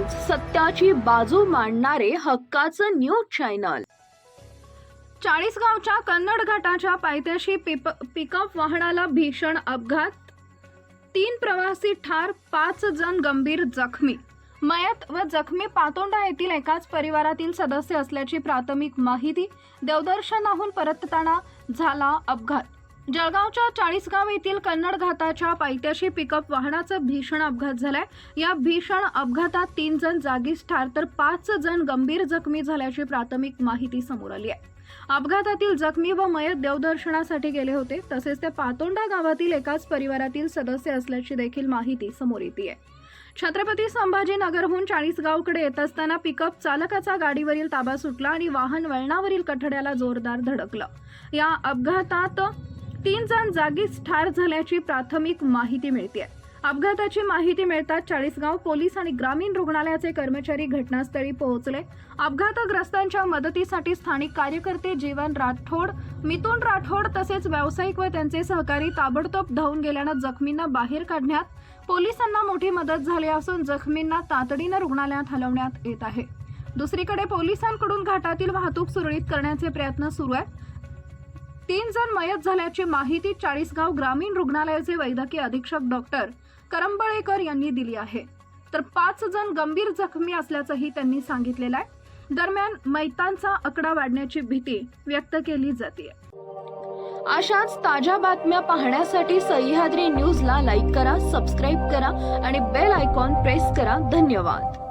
सत्याची बाजू मांडणारे हक्काचं न्यूज चॅनल. चाळीसगावच्या कन्नड घाटाच्या पायथ्याशी पिप पिकअप वाहनाला भीषण अपघात. तीन प्रवासी ठार पाच जण गंभीर जखमी. मयत व जखमी पातोंडा येथील एकाच परिवारातील सदस्य असल्याची प्राथमिक माहिती देवदर्शनाहून परतताना झाला अपघात. जळगावच्या चाळीसगाव येथील कन्नड घाटाच्या पायथ्याशी पिकअप वाहनाचा भीषण अपघात झालाय. या भीषण अपघातात तीन जण जागीच ठार तर पाच जण गंभीर जखमी झाल्याची प्राथमिक माहिती समोर आली आहे. अपघातातील जखमी व मयत देवदर्शनासाठी गेले होते तसेच ते पातोंडा गावातील एकाच परिवारातील सदस्य असल्याची देखील माहिती समोर येते आहे छत्रपती संभाजीनगरहून चाळीसगावकडे येत असताना पिकअप चालकाचा गाडीवरील ताबा सुटला आणि वाहन वळणावरील कठड्याला जोरदार धडकलं. या अपघातात तीन जण जागीच ठार झाल्याची प्राथमिक माहिती मिळते अपघाताची माहिती मिळताच चाळीसगाव पोलीस आणि ग्रामीण रुग्णालयाचे कर्मचारी घटनास्थळी पोहोचले. अपघातग्रस्तांच्या मदतीसाठी स्थानिक कार्यकर्ते जीवन राठोड मिथुन राठोड तसेच व्यावसायिक व त्यांचे सहकारी ताबडतोब धावून गेल्यानं जखमींना बाहेर काढण्यात पोलिसांना मोठी मदत झाली असून जखमींना तातडीनं रुग्णालयात हलवण्यात येत आहे. दुसरीकडे पोलिसांकडून घाटातील वाहतूक सुरळीत करण्याचे प्रयत्न सुरू आहेत. तीन जण मयत झाल्याची माहिती चाळीसगाव ग्रामीण रुग्णालयाचे वैद्यकीय अधीक्षक डॉक्टर करंबळेकर यांनी दिली आहे. तर पाच जण गंभीर जखमी असल्याचंही त्यांनी सांगितलेलं आहे. दरम्यान मैतांचा आकडा वाढण्याची भीती व्यक्त केली जाते. अशाच ताज्या बातम्या पाहण्यासाठी सह्याद्री न्यूजला लाईक करा सबस्क्राईब करा आणि बेल आयकॉन प्रेस करा. धन्यवाद.